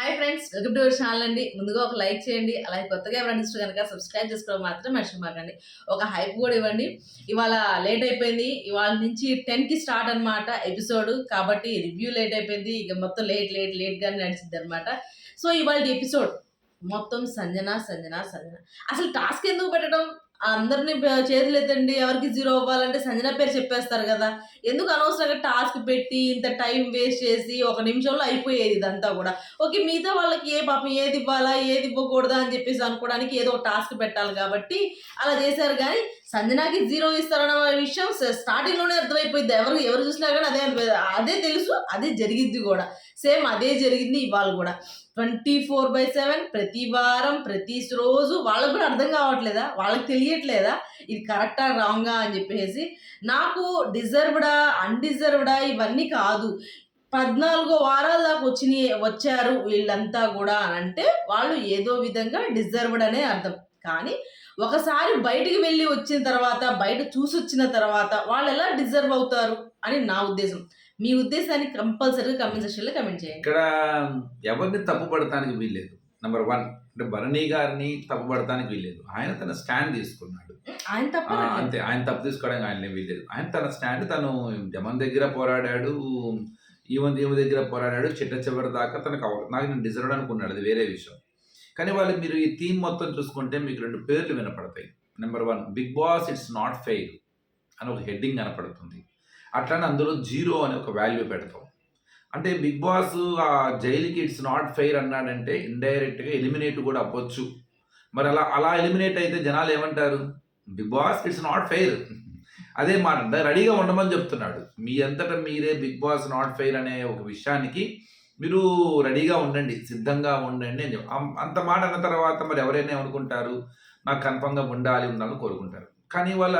Hi friends welcome to our channel అండి. ముందుగా ఒక లైక్ చేయండి. అలాగే కొత్తగా ఎవరైనా ఇష్టం కనుక సబ్స్క్రైబ్ చేసుకోవడం మాత్రం మర్చిపోకండి. ఒక హైప్ కూడా ఇవ్వండి. ఇవాళ లేట్ అయిపోయింది. ఇవాళ నుంచి టెన్కి స్టార్ట్ అనమాట ఎపిసోడ్ కాబట్టి రివ్యూ లేట్ అయిపోయింది. ఇక మొత్తం లేట్ లేట్ లేట్గానే నడిచింది అనమాట సో ఇవాళ ఎపిసోడ్ మొత్తం సంజన సంజన సంజన. అసలు టాస్క్ ఎందుకు పెట్టడం? అందరినీ చేతులు ఎత్తండి ఎవరికి జీరో అవ్వాలంటే సంజన పేరు చెప్పేస్తారు కదా. ఎందుకు అనవసరంగా టాస్క్ పెట్టి ఇంత టైం వేస్ట్ చేసి ఒక నిమిషంలో అయిపోయేది ఇదంతా కూడా. ఓకే మిగతా వాళ్ళకి ఏ పాపం ఏది ఇవ్వాలా ఏది ఇవ్వకూడదా అని చెప్పేసి అనుకోవడానికి ఏదో ఒక టాస్క్ పెట్టాలి కాబట్టి అలా చేశారు. కానీ సంజనాకి జీరో ఇస్తారన్న విషయం స్టార్టింగ్లోనే అర్థమైపోయింది. ఎవరు ఎవరు చూసినా కానీ అదే అనిపోయింది. అదే తెలుసు అదే జరిగింది కూడా. సేమ్ అదే జరిగింది ఇవాళ కూడా. ట్వంటీ ఫోర్ బై సెవెన్ ప్రతి వారం ప్రతి రోజు వాళ్ళకు కూడా అర్థం కావట్లేదా? వాళ్ళకి తెలియట్లేదా? ఇది కరెక్టా రాంగా అని చెప్పేసి. నాకు డిజర్వ్డా అన్డిజర్వ్డా ఇవన్నీ కాదు. పద్నాలుగో వారాల దాకా వచ్చినాయి వచ్చారు వీళ్ళంతా కూడా అని అంటే వాళ్ళు ఏదో విధంగా డిజర్వ్డ్ అనే అర్థం. కానీ ఒకసారి బయటికి వెళ్ళి వచ్చిన తర్వాత బయట చూసి వచ్చిన తర్వాత వాళ్ళు ఎలా డిజర్వ్ అవుతారు అని నా ఉద్దేశం. మీ ఉద్దేశాన్ని కంపల్సరీగా కమెంట్ సెక్షన్లో కమెంట్ చేయండి. ఇక్కడ ఎవరిని తప్పు పడటానికి వీల్లేదు. నెంబర్ వన్ అంటే భరణి గారిని తప్పు పడటానికి వీల్లేదు. ఆయన తన స్టాండ్ తీసుకున్నాడు. ఆయన తప్ప అంతే ఆయన తప్పు తీసుకోవడానికి ఆయన వీల్లేదు. ఆయన తన స్టాండ్ తను జమన్ దగ్గర పోరాడాడు ఈవెన్ ఈమె దగ్గర పోరాడాడు చిట్ట చివరి దాకా తనకు నాకు నేను డిజర్వ్ అనుకున్నాడు అది వేరే విషయం. కానీ వాళ్ళకి మీరు ఈ థీమ్ మొత్తం చూసుకుంటే మీకు రెండు పేర్లు వినపడతాయి. Number one Bigg Boss it's not fair అని ఒక హెడ్డింగ్ కనపడుతుంది. అట్లానే అందులో జీరో అని ఒక వాల్యూ పెడతాం. అంటే బిగ్ బాస్ ఆ జైలుకి ఇట్స్ నాట్ ఫెయిర్ అన్నాడంటే ఇండైరెక్ట్గా ఎలిమినేట్ కూడా అవ్వచ్చు. మరి అలా అలా ఎలిమినేట్ అయితే జనాలు ఏమంటారు? Bigg Boss it's not fair అదే మాట రెడీగా ఉండమని చెప్తున్నాడు. మీ అంతటా మీరే బిగ్ బాస్ నాట్ ఫెయిర్ అనే ఒక విషయానికి మీరు రెడీగా ఉండండి సిద్ధంగా ఉండండి అని అంత మాట అన్న తర్వాత మరి ఎవరైనా అనుకుంటారు నాకు కన్ఫర్మ్గా ఉండాలి ఉండాలని కోరుకుంటారు. కానీ వాళ్ళ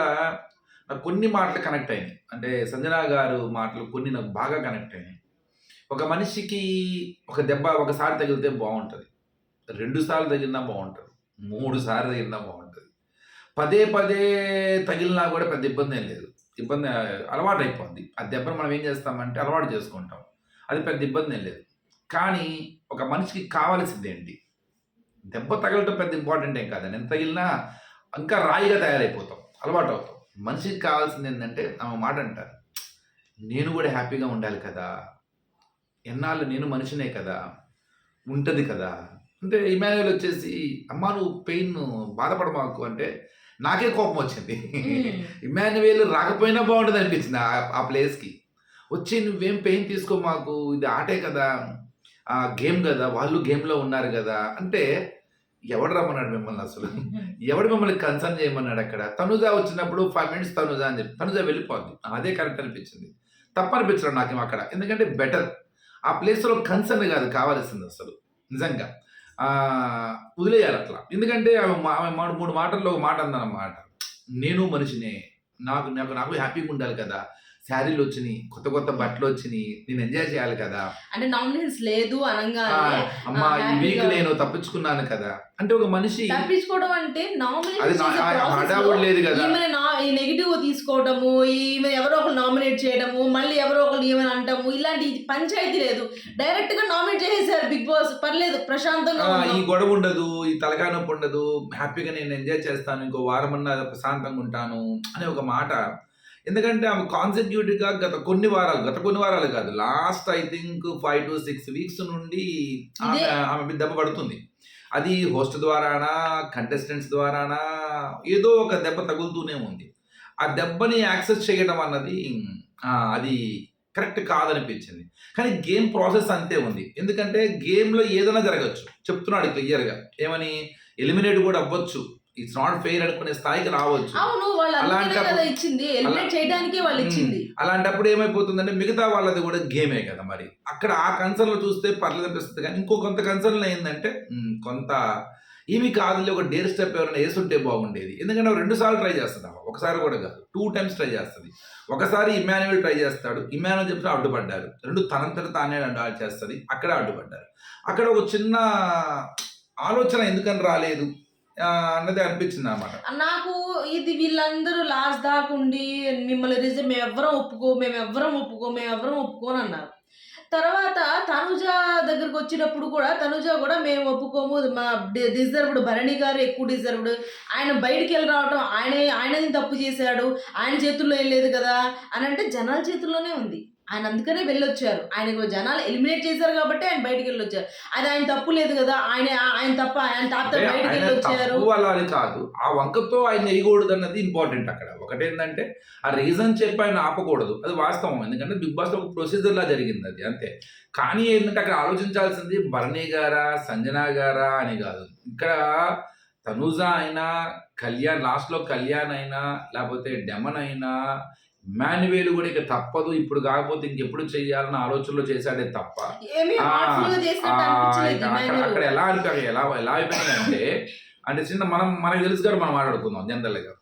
నాకు కొన్ని మాటలు కనెక్ట్ అయినాయి. అంటే సంజన గారు మాటలు కొన్ని నాకు బాగా కనెక్ట్ అయినాయి. ఒక మనిషికి ఒక దెబ్బ ఒకసారి తగిలితే బాగుంటుంది. రెండు సార్లు తగిలినా బాగుంటుంది. మూడు సార్లు తగిలినా బాగుంటుంది. పదే పదే తగిలినా కూడా పెద్ద ఇబ్బంది ఏం లేదు. ఇబ్బంది అలవాటు అయిపోద్ది ఆ దెబ్బను మనం ఏం చేస్తామంటే అలవాటు చేసుకుంటాం. అది పెద్ద ఇబ్బంది ఏం లేదు. కానీ ఒక మనిషికి కావాల్సింది ఏంటి దెబ్బ తగలటం పెద్ద ఇంపార్టెంట్ ఏం కాదండి. ఎంత తగిలినా ఇంకా రాయిగా తయారైపోతాం. అలవాటు అవుతాం. మనిషికి కావాల్సింది ఏంటంటే ఆమె మాట అంటారు. నేను కూడా హ్యాపీగా ఉండాలి కదా. ఎన్నాళ్ళు నేను మనిషినే కదా. ఉంటుంది కదా. అంటే ఇమాన్యువల్ వచ్చేసి అమ్మా నువ్వు పెయిన్ బాధపడమాకు అంటే నాకే కోపం వచ్చింది. ఇమాన్యువేల్ రాకపోయినా బాగుంటుంది అనిపించింది ఆ- ప్లేస్కి. వచ్చి నువ్వేం పెయిన్ తీసుకో మాకు ఇది ఆటే కదా. గేమ్ కదా వాళ్ళు గేమ్లో ఉన్నారు కదా అంటే ఎవడు రమ్మన్నాడు మిమ్మల్ని అసలు? ఎవడు మిమ్మల్ని కన్సర్న్ చేయమన్నాడు అక్కడ? తనుజ వచ్చినప్పుడు ఫైవ్ మినిట్స్ తనుజ అని చెప్పి తనుజ వెళ్ళిపోద్ది. అదే కరెక్ట్ అనిపించింది. తప్పు అనిపించడం నాకేమో అక్కడ. ఎందుకంటే బెటర్. ఆ ప్లేస్లో కన్సర్న్ కాదు కావాల్సింది అసలు. నిజంగా. ఆ, వదిలేయాలి అట్లా. ఎందుకంటే ఆమె ఆమె మూడు మాటల్లో ఒక మాట అందనమాట నేను మనిషినే. నాకు నాకు నాకు హ్యాపీగా ఉండాలి కదా. శారీలు వచ్చినాయి కొత్త కొత్త బట్టలు వచ్చినాయి నేను ఎంజాయ్ చేయాలి కదా. అంటే నామినేషన్స్ లేదు ఆ, అనగానే అమ్మా ఈ వీక్ నేను తప్పించుకున్నాను కదా. అంటే ఒక మనిషి తప్పించుకోవడం అంటే నామినేషన్ లేదు కదా. ఈ నెగిటివ్ తీసుకోవడము ఈమె ఎవరో ఒకరు నామినేట్ చేయడము మళ్ళీ ఎవరో ఒకరు ఈమెను అంటాము ఇలాంటి పంచాయతీ లేదు. డైరెక్ట్గా నామినేట్ చేసేసారు బిగ్ బాస్. పర్లేదు ప్రశాంతంగా ఈ. గొడవ ఉండదు ఈ తలకాయ నొప్పి ఉండదు హ్యాపీగా నేను ఎంజాయ్ చేస్తాను ఇంకో వారం అన్నా ప్రశాంతంగా ఉంటాను అనే ఒక మాట ఎందుకంటే ఆమె కాన్సెక్యూటివ్గా గత కొన్ని వారాలు గత కొన్ని వారాలు కాదు last I think five to six weeks నుండి ఆమె. ఆమె దెబ్బ పడుతుంది. అది హోస్ట్ ద్వారానా కంటెస్టెంట్స్ ద్వారానా ఏదో ఒక దెబ్బ తగులుతూనే ఉంది. ఆ దెబ్బని యాక్సెస్ చేయడం అన్నది అది కరెక్ట్ కాదనిపించింది. కానీ గేమ్ ప్రాసెస్ అంతే ఉంది. ఎందుకంటే గేమ్లో ఏదైనా జరగచ్చు. చెప్తున్నాడు క్లియర్గా ఏమని? ఎలిమినేట్ కూడా అవ్వచ్చు. ఇట్స్ నాట్ ఫెయిర్ అనుకునే స్థాయికి రావచ్చు. అలాంటప్పుడు- అలాంటప్పుడు ఏమైపోతుందంటే మిగతా వాళ్ళది కూడా గేమే కదా మరి. అక్కడ ఆ కన్సర్న్లో చూస్తే పర్లేదు అనిపిస్తుంది కానీ ఇంకో కొంత కన్సర్న్లో ఏంటంటే కొంత ఏమి కాదులే ఒక డేర్ స్టెప్ ఎవరైనా వేసుంటే బాగుండేది. ఎందుకంటే రెండు సార్లు ట్రై చేస్తుంది ఆమె. ఒకసారి కూడా కాదు టూ టైమ్స్ ట్రై చేస్తుంది. ఒకసారి ఇమాన్యువల్ ట్రై చేస్తాడు. ఇమాన్యువల్ చెప్పిన అడ్డుపడ్డారు. రెండు తనంతట తానే అడ్డు చేస్తుంది. అక్కడ అడ్డుపడ్డారు. అక్కడ ఒక చిన్న ఆలోచన ఎందుకని రాలేదు? అన్నది అనిపించింది అనమాట నాకు ఇది వీళ్ళందరూ లాస్ట్ దాకా ఉండి మిమ్మల్ని రిజర్వ్ మేము ఎవ్వరం ఒప్పుకో మేము ఎవ్వరం ఒప్పుకో మేము ఎవ్వరం ఒప్పుకోని అన్నారు. తర్వాత తనుజ దగ్గరకు వచ్చినప్పుడు కూడా తనుజ కూడా మేము ఒప్పుకోము మా డిజర్వ్డ్ భరణి గారు ఎక్కువ డిజర్వ్డ్. ఆయన బయటికి వెళ్ళి రావటం ఆయన ఆయనది తప్పు చేశాడు ఆయన చేతుల్లో ఏం లేదు కదా అని అంటే జనాల చేతుల్లోనే ఉంది. ఆయన అందుకనే వెళ్ళొచ్చారు. ఆయన జనాలు ఎలిమినేట్ చేశారు కాబట్టి ఆయన బయటికి వెళ్ళొచ్చారు. అది ఆయన తప్పు లేదు కదా. ఆయన ఆయన తప్ప ఆయన తాత బయటికి వెళ్ళొచ్చారు. అని కాదు. ఆ వంకతో ఆయన వేయకూడదు అన్నది ఇంపార్టెంట్ అక్కడ. ఒకటేంటంటే ఆ రీజన్ చెప్పి ఆయన ఆపకూడదు. అది వాస్తవం. ఎందుకంటే బిగ్ బాస్ ఒక ప్రొసీజర్ లా జరిగింది అది. అంతే. కానీ ఏంటంటే అక్కడ ఆలోచించాల్సింది భరణి గారా సంజన గారా అని కాదు. ఇక్కడ తనూజ అయినా కళ్యాణ్ లాస్ట్లో కళ్యాణ్ అయినా లేకపోతే డెమన్ అయినా మాన్యువేలు కూడా ఇక తప్పదు. ఇప్పుడు కాకపోతే ఇంకెప్పుడు చెయ్యాలన్న ఆలోచనలో చేశాడే తప్ప. అక్కడ ఎలా అనిపి ఎలా ఎలా అయిపోయిందంటే అంటే చిన్న మనం మనకు తెలుసు గారు మనం మాట్లాడుకుందాం జనరల్గా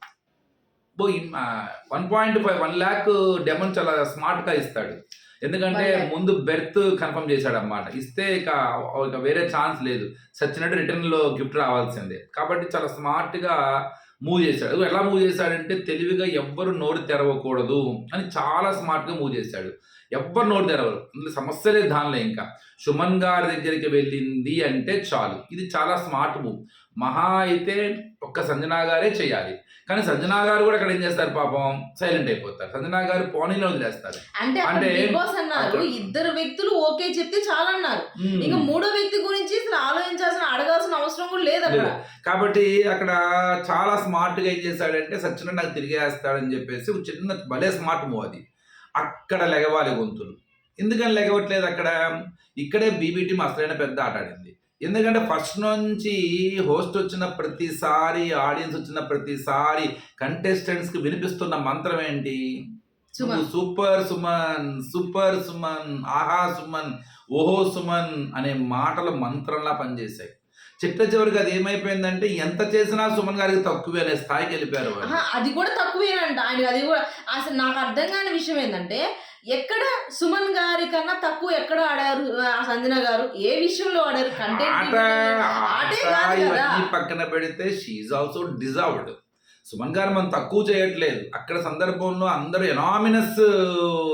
one point five one lakh Demon చాలా స్మార్ట్గా ఇస్తాడు. ఎందుకంటే. ముందు బెర్త్ కన్ఫర్మ్ చేశాడు అనమాట ఇస్తే ఇక ఇక వేరే ఛాన్స్ లేదు. సచ్చినట్టు రిటర్న్లో గిఫ్ట్ రావాల్సిందే. కాబట్టి చాలా స్మార్ట్గా మూవ్ చేశాడు. ఎలా మూవ్ చేశాడంటే తెలివిగా ఎవ్వరు నోరు తెరవకూడదు అని చాలా స్మార్ట్గా మూవ్ చేశాడు. ఎవ్వరు నోరు తెరవరు. అందులో సమస్యలే దానిలో ఇంకా. సుమన్ గారి దగ్గరికి వెళ్ళింది అంటే చాలు. ఇది చాలా స్మార్ట్ మూవ్. మహా అయితే ఒక్క సంజనా గారే చేయాలి. కానీ సంజనా గారు కూడా అక్కడ ఏం చేస్తారు పాపం? సైలెంట్ అయిపోతారు. సంజనా గారు పోనీలో వదిలేస్తారు. అంటే అంటే- బిగ్ బాస్ అన్నారు. ఇద్దరు వ్యక్తులు ఓకే చెప్తే చాలా అన్నారు. ఇంకా మూడో వ్యక్తి గురించి అసలు ఆలోచించాల్సిన అడగాల్సిన అవసరం కూడా లేదు అక్కడ. కాబట్టి అక్కడ చాలా స్మార్ట్గా ఏం చేశాడంటే సచిన నాకు తిరిగేస్తాడని చెప్పేసి చిన్న భలే స్మార్ట్ మూవ్ అది. అక్కడ లెగవాలి గొంతులు. ఎందుకని లెగవట్లేదు అక్కడ? ఇక్కడే బీబీ టీం అసలైన పెద్ద ఆట ఆడింది. ఎందుకంటే ఫస్ట్ నుంచి హోస్ట్ వచ్చిన ప్రతిసారి ఆడియన్స్ వచ్చిన ప్రతిసారి కంటెస్టెంట్స్కి వినిపిస్తున్న మంత్రం ఏంటి? సూపర్ సుమన్ సూపర్ సుమన్ ఆహా సుమన్ ఓహో సుమన్ అనే మాటలు మంత్రంలా పనిచేశాయి. చిట్ట చివరికి అది ఏమైపోయిందంటే ఎంత చేసినా సుమన్ గారికి తక్కువే అనే స్థాయికి వెళ్ళిపోయారు అది కూడా తక్కువేనంట. ఆయన అది కూడా అసలు నాకు అర్థం కాని విషయం ఏంటంటే ఎక్కడ సుమన్ గారి కన్నా తక్కువ ఎక్కడ ఆడారు సంజన గారు? ఏ విషయంలో ఆడారు? కంటెంట్ ఆటే ఆట కాదు కదా. ఇవన్నీ పక్కన పెడితే షీఈ్ ఆల్సో డిజర్వ్డ్ సుమన్ గారు మనం తక్కువ చేయట్లేదు. అక్కడ సందర్భంలో అందరూ ఎనామినస్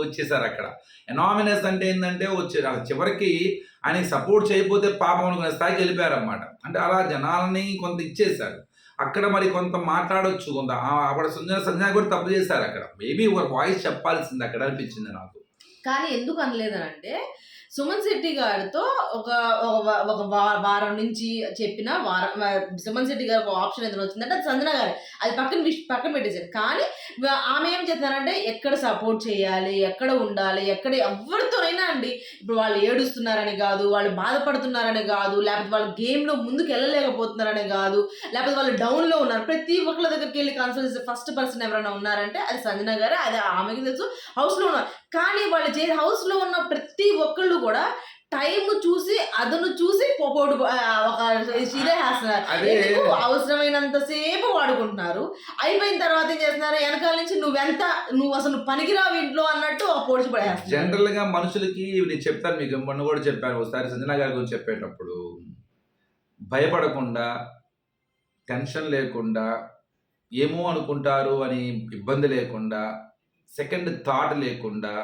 ఇచ్చేసారు అక్కడ. ఎనామినస్ అంటే ఏంటంటే వచ్చే చివరికి ఆయనకి సపోర్ట్ చేయకపోతే పాపం అనుకునే స్థాయికి వెళ్ళిపోయారన్నమాట. అంటే అలా జనాలని కొంత ఇచ్చేశారు. అక్కడ మరి కొంత మాట్లాడొచ్చు కొంత అక్కడ సంజన సంజన కూడా తప్పు చేశారు అక్కడ. మేబీ ఒక వాయిస్ చెప్పాల్సింది అక్కడ అనిపించింది నాకు. కానీ ఎందుకు అనలేదనంటే సుమన్ శెట్టి గారితో ఒక ఒక ఒక వారం నుంచి చెప్పిన వారం సుమన్ శెట్టి గారికి ఒక ఆప్షన్ ఏదైనా వచ్చిందంటే అది సంజన గారు. అది పక్కన విష్- పక్కన పెట్టేశారు. కానీ ఆమె ఏం చేస్తున్నారంటే ఎక్కడ సపోర్ట్ చేయాలి ఎక్కడ ఉండాలి ఎక్కడ ఎవరితోనైనా అండి ఇప్పుడు వాళ్ళు ఏడుస్తున్నారని కాదు వాళ్ళు బాధపడుతున్నారని కాదు లేకపోతే వాళ్ళు గేమ్లో ముందుకు వెళ్ళలేకపోతున్నారని కాదు లేకపోతే వాళ్ళు డౌన్లో ఉన్నారు. ప్రతి ఒక్కళ్ళ దగ్గరికి వెళ్ళి కన్సల్ట్ ఫస్ట్ పర్సన్ ఎవరైనా ఉన్నారంటే అది సంజన గారు అది ఆమెకి తెలుసు. హౌస్లో ఉన్నారు కానీ వాళ్ళు చే హౌస్లో ఉన్న ప్రతి ఒక్కళ్ళు కూడా టైం చూసి అదను చూసి పోపోడు ఒక ఇదే వేస్తున్నారు అవసరమైనంత సేపు వాడుకుంటున్నారు. అయిపోయిన తర్వాత ఏం చేస్తున్నారు? వెనకాల నుంచి నువ్వెంత నువ్వు అసలు పనికిరావు ఇంట్లో అన్నట్టు పొడిచి పడేస్తున్నారు. జనరల్గా మనుషులకి నేను చెప్తాను మీకు మొన్న కూడా చెప్పాను ఒకసారి సంజన గారి గురించి చెప్పేటప్పుడు. భయపడకుండా టెన్షన్ లేకుండా ఏమో అనుకుంటారు అని ఇబ్బంది లేకుండా సెకండ్ థాట్ లేకుండా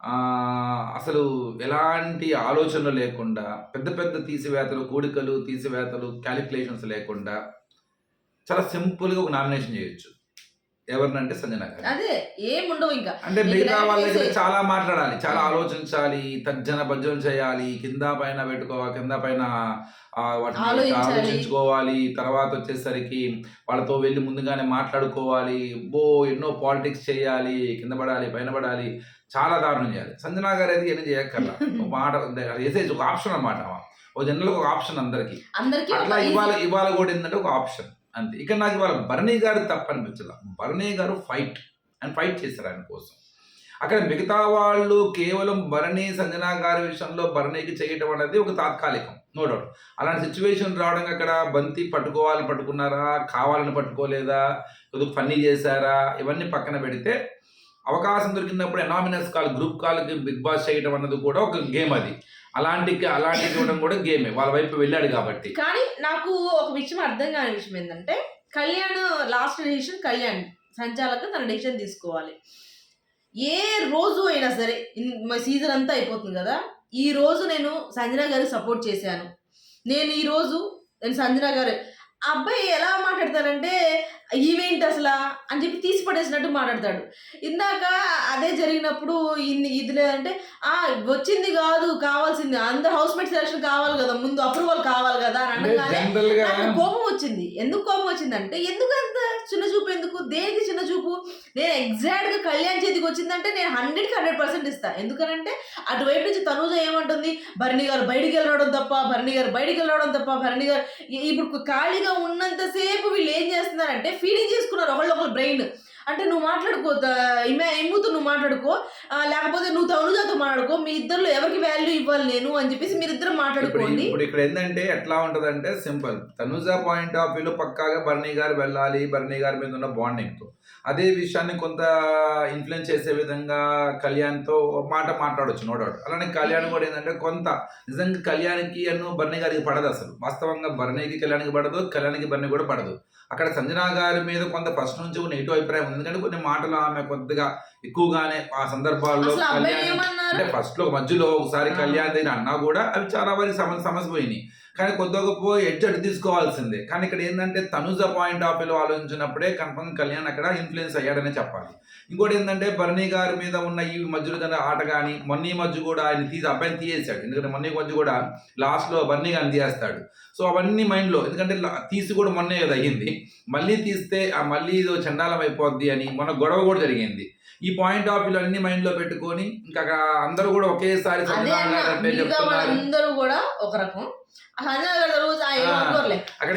ఆ, అసలు ఎలాంటి ఆలోచనలు లేకుండా పెద్ద పెద్ద తీసివేతలు కూడికలు తీసివేతలు క్యాలిక్యులేషన్స్ లేకుండా చాలా సింపుల్గా ఒక నామినేషన్ చేయొచ్చు. ఎవరినంటే సంజన అదే ఏముండవు ఇంకా. అంటే మిగతా వాళ్ళ దగ్గర చాలా మాట్లాడాలి చాలా. ఆలోచించాలి తర్జన భర్జన చేయాలి కింద పైన పెట్టుకోవాలి కింద పైన వాటిని. ఆలోచించుకోవాలి. తర్వాత వచ్చేసరికి వాళ్ళతో వెళ్ళి ముందుగానే మాట్లాడుకోవాలి. బో ఎన్నో పాలిటిక్స్ చేయాలి కింద పడాలి పైన పడాలి. చాలా దారుణం చేయాలి. సంజనా గారు అయితే ఏం చేయక్కర్లా. మాట వేసేసి ఒక ఆప్షన్ అన్నమాట ఓ జనరల్ ఒక ఆప్షన్ అందరికి. అట్లా ఇవాళ ఇవాళ కూడా ఏంటంటే ఒక ఆప్షన్. అంతే. ఇక నాకు ఇవాళ భరణి గారు తప్పు అనిపించలే Bharani garu fight. And fight చేశారు ఆయన కోసం. అక్కడ మిగతా వాళ్ళు కేవలం భరణి సంజనా గారి విషయంలో భరణికి చేయటం అనేది ఒక తాత్కాలికం. నో డౌట్ అలాంటి సిచ్యువేషన్ రావడం అక్కడ బంతి పట్టుకోవాలని పట్టుకున్నారా కావాలని పట్టుకోలేదా కొద్దిగా ఫన్నీ చేశారా ఇవన్నీ పక్కన పెడితే అవకాశం దొరికినప్పుడు ఎనామినస్ కాల్ గ్రూప్ కాల్కి బిగ్ బాస్ చేయడం అన్నది కూడా ఒక గేమ్ అది. అలాంటి అలాంటి చూడడం కూడా గేమే వాళ్ళ వైపు వెళ్ళాడు కాబట్టి. కానీ నాకు ఒక విషయం అర్థం కాని విషయం ఏంటంటే కళ్యాణ్ లాస్ట్ డిసిషన్ కళ్యాణ్ సంచాలక తన డిసిషన్ తీసుకోవాలి. ఏ రోజు అయినా సరే సీజన్ అంతా అయిపోతుంది కదా ఈ రోజు నేను సంజన గారికి సపోర్ట్ చేశాను. నేను ఈ రోజు నేను సంజన గారు ఆ అబ్బాయి ఎలా మాట్లాడతారంటే ఈవెంట్ అసలు? అని చెప్పి తీసి పడేసినట్టు మాట్లాడతాడు. ఇందాక అదే జరిగినప్పుడు ఇది లేదంటే ఆ వచ్చింది కాదు కావాల్సింది అందరు హౌస్ మేట్ సెలక్షన్ కావాలి కదా ముందు అప్రూవల్ కావాలి కదా అని అనగానే కోపం వచ్చింది? ఎందుకు కోపం వచ్చిందంటే ఎందుకు అంత చిన్న చూపు ఎందుకు? దేనికి చిన్న చూపు? నేను ఎగ్జాక్ట్గా కళ్యాణ్ చేతికి వచ్చిందంటే నేను హండ్రెడ్కి హండ్రెడ్ పర్సెంట్ ఇస్తా. ఎందుకనంటే అటువైపు నుంచి తనూజ ఏమంటుంది? భరణి గారు బయటికి వెళ్ళడం తప్ప భరణి గారు బయటికి వెళ్ళడం తప్ప భరణి గారు ఇప్పుడు ఖాళీగా ఉన్నంతసేపు వీళ్ళు ఏం చేస్తున్నారంటే ఫీడింగ్ చేసుకున్నారు ఒకళ్ళు ఒకళ్ళు బ్రెయిన్ అంటే నువ్వు మాట్లాడుకో ఇమే నువ్వు మాట్లాడుకో లేకపోతే నువ్వు తనుజాతో మాట్లాడుకో మీ ఇద్దరు ఎవరికి వాల్యూ ఇవ్వాలి నేను అని చెప్పేసి మీరిద్దరు ఇప్పుడు మాట్లాడుకోండి. ఇప్పుడు ఇక్కడ ఏంటంటే ఎట్లా ఉంటదంటే సింపుల్. తనుజా పాయింట్ ఆఫ్ వ్యూలో పక్కాగా బర్నీ గారు వెళ్ళాలి బర్నీ గారి మీద ఉన్న బాండింగ్తో. అదే విషయాన్ని కొంత ఇన్ఫ్లుయెన్స్ చేసే విధంగా కళ్యాణ్తో మాట మాట్లాడొచ్చు నో డౌట్ అలానే కళ్యాణ్ కూడా ఏంటంటే కొంత నిజంగా కళ్యాణ్కి అన్ను బర్నీ గారికి పడదు అసలు. వాస్తవంగా బర్నీకి కళ్యాణ్కి పడదు కళ్యాణ్కి బర్నీ కూడా పడదు. అక్కడ సంజనా గారి మీద కొంత ఫస్ట్ నుంచి నెగిటివ్ అభిప్రాయం ఉంది. ఎందుకంటే కొన్ని మాటలు ఆమె కొద్దిగా ఎక్కువగానే ఆ సందర్భాల్లో కళ్యాణ్ అంటే ఫస్ట్లో మధ్యలో ఒకసారి. కళ్యాణ్ దగ్గర అన్నా కూడా అవి చాలా వరకు సమస్య సమస్య పోయినాయి. కానీ కొద్దిగా గొప్ప ఎడ్జ్ తీసుకోవాల్సిందే. కానీ ఇక్కడ ఏంటంటే తనుజ పాయింట్ ఆఫ్ వ్యూలో ఆలోచించినప్పుడే కన్ఫర్మ్ కళ్యాణ్ అక్కడ ఇన్ఫ్లుయెన్స్ అయ్యాడనే చెప్పాలి. ఇంకోటి ఏంటంటే బర్నీ గారి మీద ఉన్న ఈ మధ్యలో జరిగిన ఆట కానీ మొన్నీ మధ్య కూడా ఆయన తీసి అబ్బాయిని తీసేశాడు. ఎందుకంటే మొన్నీ మధ్య కూడా లాస్ట్లో బర్నీ గారిని తీసేస్తాడు. సో అవన్నీ మైండ్లో ఎందుకంటే తీసి కూడా మొన్నే కదా అయ్యింది. మళ్ళీ తీస్తే ఆ మళ్ళీ ఇది చండాలం అయిపోద్ది అని మొన్న గొడవ కూడా జరిగింది. ఈ పాయింట్ ఆఫ్ వ్యూ అన్ని మైండ్లో పెట్టుకొని ఇంకా అందరూ కూడా ఒకేసారి అదే సంజనా అన్న గారి పేరు మిగతా చెప్తున్నారు. వాళ్ళందరూ కూడా ఒక రకం. అక్కడ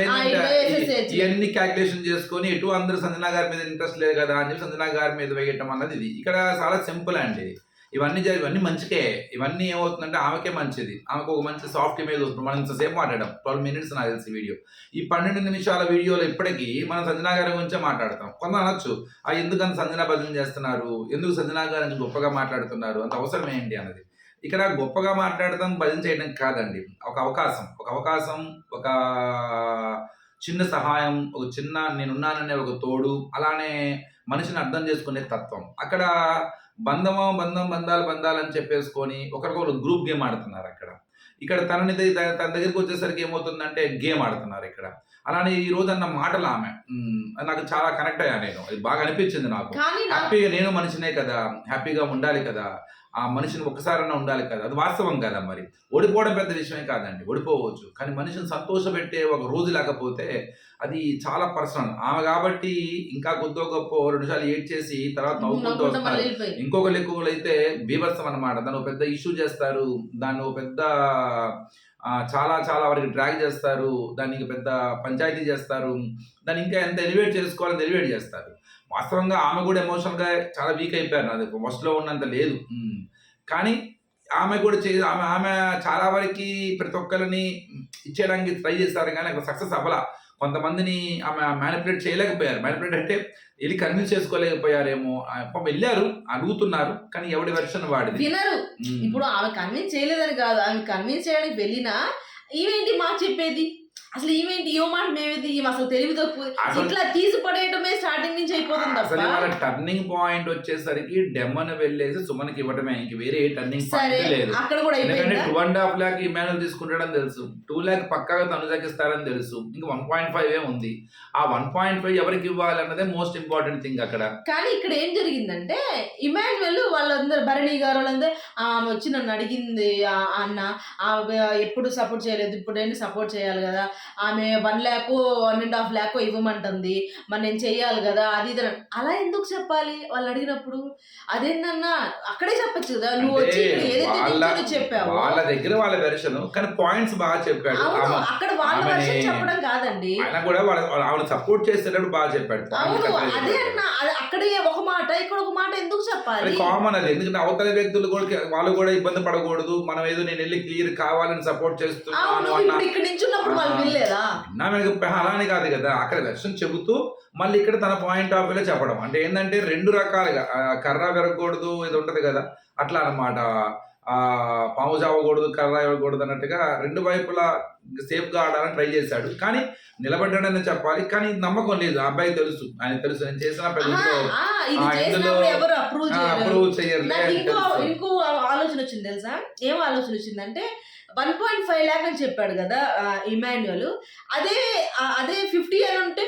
ఇవన్నీ క్యాల్కులేషన్ చేసుకొని ఎటు అందరూ సంజనా గారి మీద ఇంట్రెస్ట్ లేదు కదా అని సంజనా గారి మీద వేయటం అన్నది ఇది. ఇక్కడ చాలా సింపుల్ అండి. ఇవన్నీ జరి ఇవన్నీ మంచికే. ఇవన్నీ ఏమవుతుందంటే ఆమెకే మంచిది. ఆమెకు ఒక మంచి సాఫ్ట్ ఇమేజ్ వస్తుంది. మనం ఇంతసేపు మాట్లాడడం ట్వెల్వ్ మినిట్స్ నాకు తెలిసి వీడియో. ఈ పన్నెండు నిమిషాల వీడియోలో ఇప్పటికీ మనం సంజనా గారి గురించే మాట్లాడతాం. కొంత అనొచ్చు. ఆ ఎందుకు సంజనా భజన చేస్తున్నారు? ఎందుకు సంజనా గారిని గొప్పగా మాట్లాడుతున్నారు? అంత అవసరం ఏంటి? అన్నది. ఇక్కడ గొప్పగా మాట్లాడడం భజన చేయడం కాదండి. ఒక అవకాశం. ఒక అవకాశం ఒక చిన్న సహాయం ఒక చిన్న నేనున్నాననే ఒక తోడు అలానే మనిషిని అర్థం చేసుకునే తత్వం. అక్కడ బంధమో బంధం బంధాలు బంధాలు అని చెప్పేసుకొని ఒకరికొకరు గ్రూప్ గేమ్ ఆడుతున్నారు అక్కడ. ఇక్కడ తనని తన దగ్గరికి వచ్చేసరికి ఏమవుతుందంటే గేమ్ ఆడుతున్నారు ఇక్కడ. అలానే ఈ రోజు అన్న మాటలు ఆమె. నాకు చాలా కనెక్ట్ అయ్యా నేను. అది బాగా అనిపించింది నాకు. హ్యాపీగా నేను మనిషినే కదా. హ్యాపీగా ఉండాలి కదా. ఆ మనిషిని ఒక్కసారైనా ఉండాలి కదా. అది వాస్తవం కదా మరి. ఓడిపోవడం పెద్ద విషయమే కాదండి. ఓడిపోవచ్చు. కానీ మనిషిని సంతోషపెట్టే ఒక రోజు లేకపోతే అది చాలా పర్సనల్. ఆమె కాబట్టి ఇంకా కొద్దో గొప్ప రెండు సార్లు ఏడ్ చేసి తర్వాత నవ్వుకుంటూ వెళ్ళిపోయి ఇంకొక లెక్కలు అయితే బీభత్సం అనమాట దాన్ని ఒక పెద్ద ఇష్యూ చేస్తారు. దాన్ని ఒక పెద్ద చాలా చాలా వరకు డ్రాగ్ చేస్తారు. దానికి పెద్ద పంచాయతీ చేస్తారు. దాన్ని ఇంకా ఎంత ఎలివేట్ చేసుకోవాలని ఎలివేట్ చేస్తారు. వాస్తవంగా ఆమె కూడా ఎమోషనల్గా చాలా వీక్ అయిపోయారు నాది ఫస్ట్లో ఉన్నంత లేదు. కానీ ఆమె కూడా చే ఆమె ఆమె చాలా వరకు ప్రతి ఒక్కరిని ఇచ్చేయడానికి ట్రై చేస్తారు కానీ అక్కడ సక్సెస్ అవ్వాల. కొంతమందిని ఆమె మ్యానిపులేట్ చేయలేకపోయారు. మ్యానిపులేట్ అంటే వెళ్ళి కన్విన్స్ చేసుకోలేకపోయారేమో. పాపం వెళ్ళారు అడుగుతున్నారు కానీ ఎవడి వెర్షన్ వాడిది? వినరు. ఇప్పుడు ఆమె కన్విన్స్ చేయలేదని కాదు. ఆమె కన్విన్స్ చేయడానికి వెళ్ళినా ఈవేంటి మాకు చెప్పేది? అసలు ఈవేంటి ఈ మాట మేమేది అసలు తెలివి తక్కువ ఇట్లా తీసి పడేయటమే స్టార్టింగ్ నుంచి అయిపోతుంది అసలు ఇవాళ టర్నింగ్ పాయింట్ వచ్చేసరికి డెమ్మను వెళ్ళేసి సుమన్కి ఇవ్వటమే. ఇంక వేరే ఏ టర్నింగ్ పాయింట్ లేదు. అక్కడ కూడా ఎందుకంటే two and half lakh Emmanuel తీసుకుంటాడని తెలుసు. టూ ల్యాక్ పక్కాగా తనుజాకి ఇస్తారని తెలుసు. ఇంకా వన్ పాయింట్ ఫైవ్ ఏ ఉంది. ఆ వన్ పాయింట్ ఫైవ్ ఎవరికి ఇవ్వాలి అన్నదే మోస్ట్ ఇంపార్టెంట్ థింగ్ అక్కడ. కానీ ఇక్కడ ఏం జరిగిందంటే ఇమాన్యువల్ వాళ్ళందరూ భరణి గారు వాళ్ళందరూ ఆమె వచ్చి నన్ను అడిగింది అన్న ఎప్పుడు సపోర్ట్ చేయలేదు ఇప్పుడు ఏంటి సపోర్ట్ చేయాలి కదా? ఆమె one lakh one and half lakh ఇవ్వమంటుంది. మరి నేను చెయ్యాలి కదా అది ఇది. అలా ఎందుకు చెప్పాలి? వాళ్ళు అడిగినప్పుడు అదేందన్నా అక్కడే చెప్పొచ్చు కదా నువ్వు వచ్చి ఏదైతే చెప్పావో. వాళ్ళ దగ్గర వాళ్ళ వెర్షన్ కానీ పాయింట్స్ బాగా చెప్పాడు అక్కడ వాళ్ళ ఆమెని- వర్షం చెప్పడం కాదండి. ఆయన కూడా వాళ్ళ ఆమెను సపోర్ట్ చేసేటప్పుడు బాగా చెప్పాడు. అదే. అన్న అక్కడే ఒక మాట ఇక్కడ ఒక మాట ఎందుకు చెప్పాలి? కామన్ అది. ఎందుకంటే అవతల వ్యక్తులు కూడా వాళ్ళు కూడా ఇబ్బంది పడకూడదు. మనం ఏదో నేను వెళ్ళి క్లియర్ కావాలని సపోర్ట్ చేస్తున్నాను అన్న ఇక్కడ నుంచి ఉన్నప్పుడు వాళ్ళు. వినలేదా నా వెనక అలానే కాదు కదా. అక్కడ వెర్షన్ చెబుతూ మళ్ళీ ఇక్కడ తన పాయింట్ ఆఫ్ వ్యూలో చెప్పడం. అంటే ఏంటంటే రెండు రకాలుగా కర్ర పెరగకూడదు ఇది ఉంటది కదా. అట్లా అన్నమాట. ఆ పాము చావకూడదు కర్ర ఇవ్వకూడదు అన్నట్టుగా రెండు వైపులా సేఫ్గా ఆడాలని ట్రై చేశాడు. కానీ నిలబడ్డాడని చెప్పాలి. కానీ నమ్మకం లేదు. ఆ అబ్బాయి తెలుసు. ఆయన తెలుసు. నేను చేసిన అప్రూవ్ చేయలేదు. ఇంకో ఆలోచన వచ్చింది తెలుసా? ఏం ఆలోచన వచ్చిందంటే వన్ పాయింట్ ఫైవ్ ల్యాక్ అని చెప్పాడు కదా ఇమాన్యువల్ అదే అదే ఫిఫ్టీ అని ఉంటే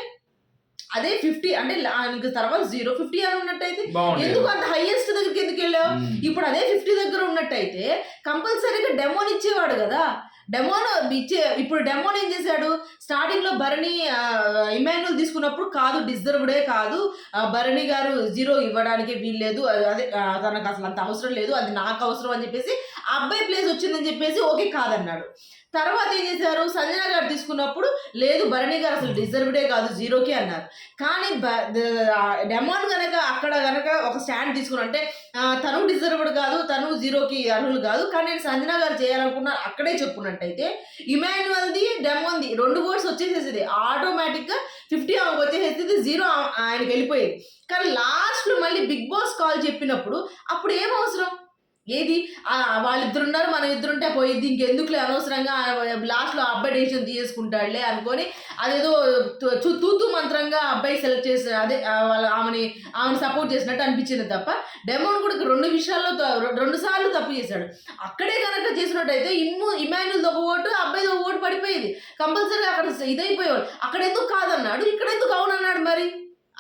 అదే ఫిఫ్టీ అంటే నీకు తర్వాత జీరో ఫిఫ్టీ అని ఉన్నట్టయితే ఎందుకు అంత హైయెస్ట్ దగ్గరికి ఎందుకు వెళ్ళావు. ఇప్పుడు అదే ఫిఫ్టీ దగ్గర ఉన్నట్టయితే కంపల్సరీగా డెమోన్ ఇచ్చేవాడు కదా. డెమోన్ ఇచ్చే ఇప్పుడు డెమోన్ ఏం చేశాడు? స్టార్టింగ్లో భరణి ఇమాన్యుల్ తీసుకున్నప్పుడు కాదు డిజర్వ్డే కాదు. భరణి గారు జీరో ఇవ్వడానికి వీల్లేదు. అది- అదే తనకు అసలు అంత అవసరం లేదు. అది నాకు అవసరం అని చెప్పేసి ఆ అబ్బాయి ప్లేస్ వచ్చిందని చెప్పేసి ఓకే కాదన్నాడు. తర్వాత ఏం చేశారు సంజన గారు తీసుకున్నప్పుడు లేదు భరణి గారు అసలు డిజర్వ్డే కాదు జీరోకి అన్నారు. కానీ డెమాన్ కనుక అక్కడ కనుక ఒక స్టాండ్ తీసుకున్నా అంటే తను డిజర్వ్డ్ కాదు తను జీరోకి అర్హులు కాదు కానీ నేను సంజన గారు చేయాలనుకున్నా అక్కడే చెప్పుకున్నట్టయితే ఇమాన్యువల్ది డెమోన్ది రెండు కోర్స్ వచ్చేసేది ఆటోమేటిక్గా ఫిఫ్టీ ఆమెకు వచ్చేసేది జీరో ఆయనకి వెళ్ళిపోయేది. కానీ లాస్ట్లో మళ్ళీ బిగ్ బాస్ కాల్ చెప్పినప్పుడు అప్పుడు ఏం అవసరం? ఏది? వాళ్ళిద్దరు ఉన్నారు మనం ఇద్దరుంటే పోయిద్ది. ఇంకెందుకులే అనవసరంగా లాస్ట్లో అబ్బాయి డెసిషన్ తీసుకుంటాడులే అనుకొని అదేదో తు- తూతూ మంత్రంగా అబ్బాయి సెలెక్ట్ చేసి అదే వాళ్ళ ఆమెని ఆమెను సపోర్ట్ చేసినట్టు అనిపించింది తప్ప డెమోన్ కూడా రెండు విషయాల్లో రెండు సార్లు తప్పు చేశాడు. అక్కడే కనుక చేసినట్టయితే ఇమ్ము ఇమాన్యుల్ ఒక ఓటు అబ్బాయి ఒక ఓటు పడిపోయేది. కంపల్సరీ అక్కడ ఇదైపోయేవాడు అక్కడ ఎందుకు కాదన్నాడు? ఇక్కడ ఎందుకు అవునన్నాడు మరి?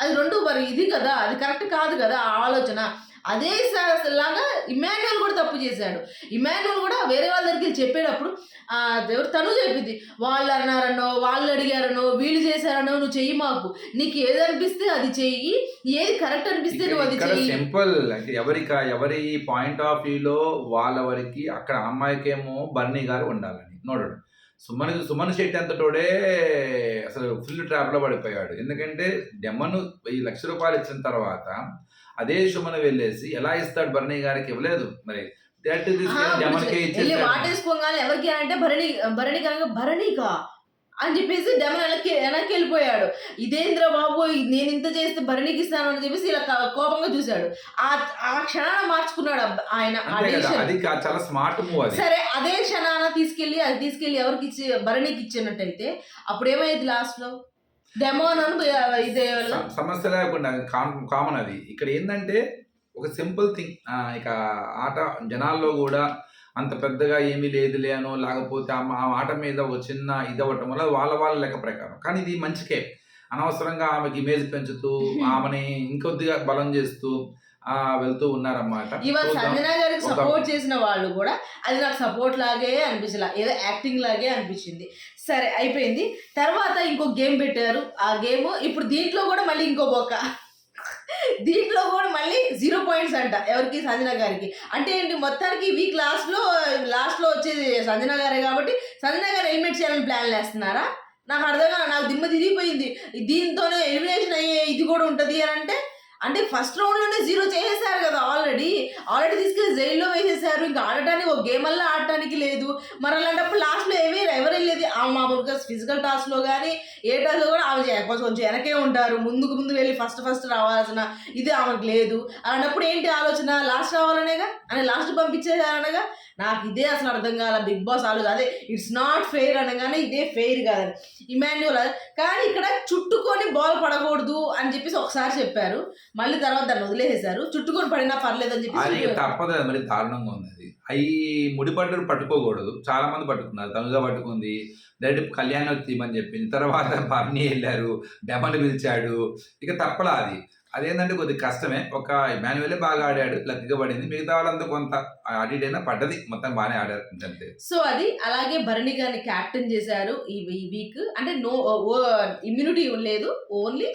అది రెండు మరి ఇది కదా? అది కరెక్ట్ కాదు కదా? ఆ ఆలోచన. అదే లాగా ఇమాన్యుల్ కూడా తప్పు చేశాడు. ఇమాన్యుల్ కూడా వేరే వాళ్ళ దగ్గరికి చెప్పేటప్పుడు ఎవరు తను చెప్పింది? వాళ్ళు అన్నారనో వాళ్ళు అడిగారనో వీళ్ళు చేశారనో నువ్వు చెయ్యి మాకు. నీకు ఏది అనిపిస్తే అది చెయ్యి. ఏది కరెక్ట్ అనిపిస్తే నువ్వు అది చెయ్యి. సింపుల్ అంటే ఎవరి ఎవరి పాయింట్ ఆఫ్ వ్యూలో వాళ్ళ వరకు అక్కడ అమ్మాయికేమో బర్నీ గారు ఉండాలని. నోడడు సుమన్ సుమన్ శెట్టి అంతటోడే అసలు ఫుల్ ట్రాప్లో పడిపోయాడు. ఎందుకంటే డెమ్మను వెయ్యి లక్ష రూపాయలు ఇచ్చిన తర్వాత అదే సుమన్ వెళ్ళేసి ఎలా ఇస్తాడు బర్నీ గారికి ఇవ్వలేదు మరి. వాటేసుకోగానే ఎవరికి అంటే భరణి భరణి కనుక భరణికా? అని చెప్పేసి డెమన్ వెనక్కి వెనక్కి వెళ్ళిపోయాడు. ఇదేంద్ర బాబు? నేను ఇంత చేస్తే భరణికి ఇస్తాను అని చెప్పేసి ఇలా కోపంగా చూశాడు. ఆ ఆ క్షణాన మార్చుకున్నాడు ఆయన చాలా స్మార్ట్ మూవ్ సరే అదే క్షణాన తీసుకెళ్ళి అది తీసుకెళ్ళి ఎవరికి ఇచ్చి భరణికి ఇచ్చినట్టయితే అప్పుడు ఏమైంది లాస్ట్లో? ఇదే సమస్య లేకుండా కామన్ అది. ఇక్కడ ఏంటంటే ఒక సింపుల్ థింగ్ ఇక ఆట జనాల్లో కూడా అంత పెద్దగా ఏమీ లేదులే అనో లేకపోతే ఆ ఆట మీద ఒక చిన్న ఇది అవ్వటం వల్ల వాళ్ళ వాళ్ళ లెక్క ప్రకారం. కానీ ఇది మంచికే. అనవసరంగా ఆమెకి ఇమేజ్ పెంచుతూ ఆమెని ఇంకొద్దిగా బలం చేస్తూ వెళ్తూ ఉన్నారన్నమాట. ఇవాళ. సంజన గారికి సపోర్ట్ చేసిన వాళ్ళు కూడా అది నాకు సపోర్ట్ లాగే అనిపించలే. ఏదో యాక్టింగ్ లాగే అనిపించింది. సరే అయిపోయింది. తర్వాత ఇంకో గేమ్ పెట్టారు. ఆ గేమ్ ఇప్పుడు దీంట్లో కూడా మళ్ళీ ఇంకో బొక్క. దీంట్లో కూడా మళ్ళీ జీరో పాయింట్స్ అంట ఎవరికి? సంజన గారికి. అంటే ఏంటి మొత్తానికి వీక్ లాస్ట్లో లాస్ట్లో వచ్చేది సంజన గారే కాబట్టి సంజన గారు ఎలిమినేట్ చేయాలని ప్లాన్ వేస్తున్నారా నాకు అర్థం కాదు నాకు దిమ్మ తిరిగిపోయింది. దీంతోనే ఎలిమినేషన్ అయ్యే ఇది కూడా ఉంటుంది అని అంటే అంటే ఫస్ట్ రౌండ్లోనే జీరో చేసేసారు కదా ఆల్రెడీ ఆల్రెడీ తీసుకెళ్ళి జైల్లో వేసేసారు. ఇంకా ఆడటానికి ఒక గేమ్ వల్ల ఆడటానికి లేదు. మరి అలాంటప్పుడు లాస్ట్లో ఏమీ ఎవరు వెళ్ళేది? ఆ మామూలుగా ఫిజికల్ టాస్క్లో కానీ ఏ టాస్క్ కూడా ఆమె చే- కొంచెం వెనకే ఉంటారు. ముందుకు ముందు వెళ్ళి ఫస్ట్ ఫస్ట్ రావాల్సిన ఇది ఆమెకు లేదు. అలాంటప్పుడు ఏంటి ఆలోచన? లాస్ట్ రావాలనేగా? అని లాస్ట్ పంపించేసారనగా నాకు ఇదే అసలు అర్థం కాల బిగ్ బాస్ ఆలోచన. అదే ఇట్స్ నాట్ ఫెయిర్ అనగానే ఇదే ఫెయిర్ కాదని. ఇమాన్యువల్ కానీ ఇక్కడ చుట్టుకొని బాల్ పడకూడదు అని చెప్పేసి ఒకసారి చెప్పారు. మళ్ళీ తర్వాత దాన్ని వదిలేసేసారు చుట్టుకొని పడినా పర్లేదు అని అది చెప్పేసి తప్పదు మరి దారుణంగా ఉంది. అవి ముడిపడ్డరు పట్టుకోకూడదు. చాలా మంది పట్టుకున్నారు. తనుగా పట్టుకుంది. డైరెక్ట్ కళ్యాణ్ తీయమని చెప్పింది తర్వాత బర్నీ వెళ్ళారు. డెమలు పిలిచాడు. ఇక తప్పలా అది. అదేంటంటే కొద్దిగా కష్టమే. ఒక మాన్యువలే బాగా ఆడాడు లక్కగా పడింది. మిగతా వాళ్ళంతా కొంత అటు అయినా పడ్డది. మొత్తం బాగానే ఆడారు అంతే. సో అది అలాగే భరణి గారిని క్యాప్టెన్ చేశారు ఈ ఈ వీక్. అంటే నో ఇమ్యూనిటీ లేదు. ఓన్లీ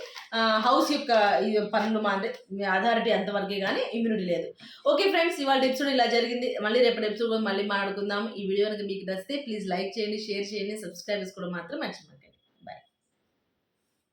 హౌస్ యొక్క పనులు మా అంటే అథారిటీ అంతవరకే కానీ ఇమ్యూనిటీ లేదు. ఓకే ఫ్రెండ్స్ ఇవాళ ఎపిసోడ్ ఇలా జరిగింది. మళ్ళీ రేపటి ఎపిసోడ్ మళ్ళీ మాట్లాడుకుందాం. ఈ వీడియో కనుక మీకు నచ్చితే ప్లీజ్ లైక్ చేయండి షేర్ చేయండి. సబ్స్క్రైబ్ చేసుకోవడం మాత్రం మర్చిపోండి